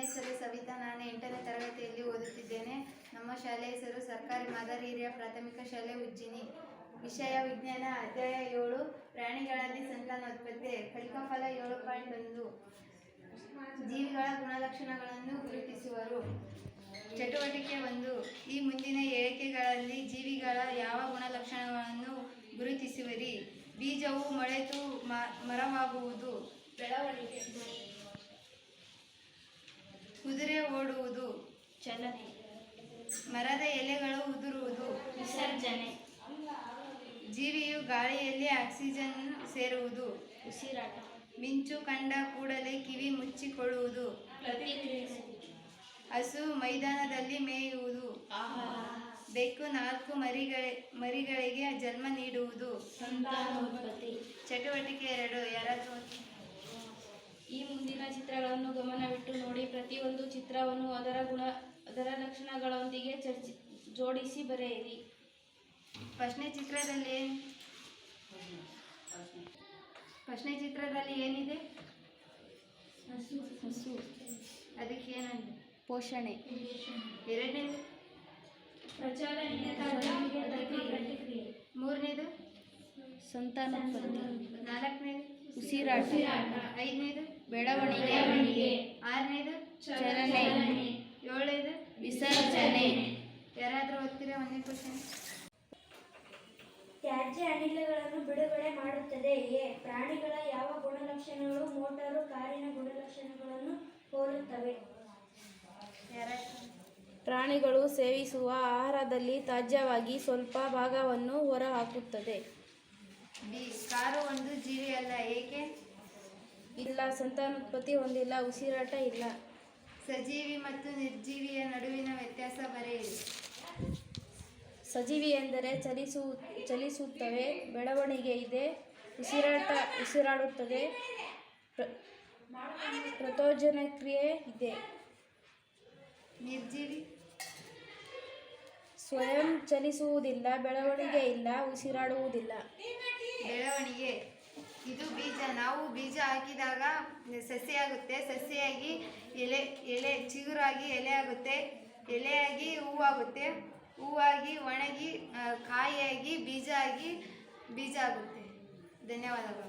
ಹೆಸರು ಸವಿತಾ. ನಾನು ಎಂಟನೇ ತರಗತಿಯಲ್ಲಿ ಓದುತ್ತಿದ್ದೇನೆ. ನಮ್ಮ ಶಾಲೆಯ ಹೆಸರು ಸರ್ಕಾರಿ ಮಾದರಿ ಹಿರಿಯ ಪ್ರಾಥಮಿಕ ಶಾಲೆ ಉಜ್ಜಿನಿ. ವಿಷಯ ವಿಜ್ಞಾನ ಅಧ್ಯಾಯ ಏಳು, ಪ್ರಾಣಿಗಳಲ್ಲಿ ಸಂತಾನೋತ್ಪತ್ತಿ ಫಲಿಕಫಲ ಏಳು ಪಾಯಿಂಟ್ ಒಂದು. ಜೀವಿಗಳ ಗುಣಲಕ್ಷಣಗಳನ್ನು ಗುರುತಿಸುವರು. ಚಟುವಟಿಕೆ ಒಂದು. ಈ ಮುಂದಿನ ಹೇಳಿಕೆಗಳಲ್ಲಿ ಜೀವಿಗಳ ಯಾವ ಗುಣಲಕ್ಷಣಗಳನ್ನು ಗುರುತಿಸುವಿರಿ? ಬೀಜವು ಮೊಳೆತು ಮರವಾಗುವುದು. ಬೆಳವಣಿಗೆ. ಕುದುರೆ ಓಡುವುದು. ಚಲನೆ. ಮರದ ಎಲೆಗಳು ಉದುರುವುದು. ವಿಸರ್ಜನೆ. ಜೀವಿಯು ಗಾಳಿಯಲ್ಲಿ ಆಕ್ಸಿಜನ್ ಸೇರುವುದು. ಉಸಿರಾಟ. ಮಿಂಚು ಕಂಡ ಕೂಡಲೇ ಕಿವಿ ಮುಚ್ಚಿಕೊಳ್ಳುವುದು. ಹಸು ಮೈದಾನದಲ್ಲಿ ಮೇಯುವುದು. ಬೆಕ್ಕು ನಾಲ್ಕು ಮರಿಗಳ ಮರಿಗಳಿಗೆ ಜನ್ಮ ನೀಡುವುದು. ಚಟುವಟಿಕೆ ಎರಡು ಯಾರಾದರೂ ಈ ಮುಂದಿನ ಚಿತ್ರಗಳನ್ನು ಗಮನವಿಟ್ಟು ನೋಡಿ. ಪ್ರತಿಯೊಂದು ಚಿತ್ರವನ್ನು ಅದರ ಗುಣ ಅದರ ಲಕ್ಷಣಗಳೊಂದಿಗೆ ಚರ್ಚಿ ಜೋಡಿಸಿ ಬರೆಯಿರಿ. ಫಸ್ಟ್ನೇ ಚಿತ್ರದಲ್ಲಿ ಏನು ಫಸ್ಟ್ನೇ ಚಿತ್ರದಲ್ಲಿ ಏನಿದೆ? ಹಸು ಅದಕ್ಕೆ ಏನಂದ್ರೆ ಪೋಷಣೆ. ಎರಡನೇದು? ಮೂರನೇದು? ಸಂತಾನೋತ್ಪತ್ತಿ. ನಾಲ್ಕನೇದು? ಉಸಿರಾಟ. ಐದನೇದು? ಬೆಳವಣಿಗೆ ಆರನೇದು ಚಲನೆ. ಏಳನೇದು ವಿಸರ್ಜನೆ. ಯಾರಾದರೂ ಓದ್ತೀರಾ ಒಂದೇ ಕ್ವಶನ್ ತ್ಯಾಜ್ಯ ಅನಿಲಗಳನ್ನು ಬಿಡುಗಡೆ ಮಾಡುತ್ತದೆ. ಎ ಪ್ರಾಣಿಗಳ ಯಾವ ಗುಣಲಕ್ಷಣಗಳು ಮೋಟಾರು ಕಾರಿನ ಗುಣಲಕ್ಷಣಗಳನ್ನು ಹೋಲುತ್ತವೆ? ಪ್ರಾಣಿಗಳು ಸೇವಿಸುವ ಆಹಾರದಲ್ಲಿ ತಾಜ್ಯವಾಗಿ ಸ್ವಲ್ಪ ಭಾಗವನ್ನು ಹೊರಹಾಕುತ್ತದೆ. ಬಿ ಕಾರು ಒಂದು ಜೀವಿ ಅಲ್ಲ ಏಕೆ? ಇಲ್ಲ ಸಂತಾನೋತ್ಪತ್ತಿ ಹೊಂದಿಲ್ಲ ಉಸಿರಾಟ ಇಲ್ಲ. ಸಜೀವಿ ಮತ್ತು ನಿರ್ಜೀವಿಯ ನಡುವಿನ ವ್ಯತ್ಯಾಸ ಬರೆಯಿರಿ ಸಜೀವಿ ಎಂದರೆ ಚಲಿಸು ಚಲಿಸುತ್ತವೆ ಬೆಳವಣಿಗೆ ಇದೆ ಉಸಿರಾಟ ಉಸಿರಾಡುತ್ತದೆ ಪ್ರತೋಜನ ಕ್ರಿಯೆ ಇದೆ. ನಿರ್ಜೀವಿ? ಸ್ವಯಂ ಚಲಿಸುವುದಿಲ್ಲ ಬೆಳವಣಿಗೆ ಇಲ್ಲ ಉಸಿರಾಡುವುದಿಲ್ಲ. ಬೆಳವಣಿಗೆ. ಇದು ಬೀಜ, ನಾವು ಬೀಜ ಹಾಕಿದಾಗ ಸಸ್ಯ ಆಗುತ್ತೆ ಸಸ್ಯಾಗಿ ಎಲೆ ಎಲೆ ಚಿಗುರಾಗಿ ಎಲೆ ಆಗುತ್ತೆ. ಎಲೆಯಾಗಿ ಹೂವಾಗುತ್ತೆ ಹೂವಾಗಿ ಒಣಗಿ ಕಾಯಿಯಾಗಿ ಬೀಜ ಆಗಿ ಬೀಜ ಆಗುತ್ತೆ. ಧನ್ಯವಾದಗಳು.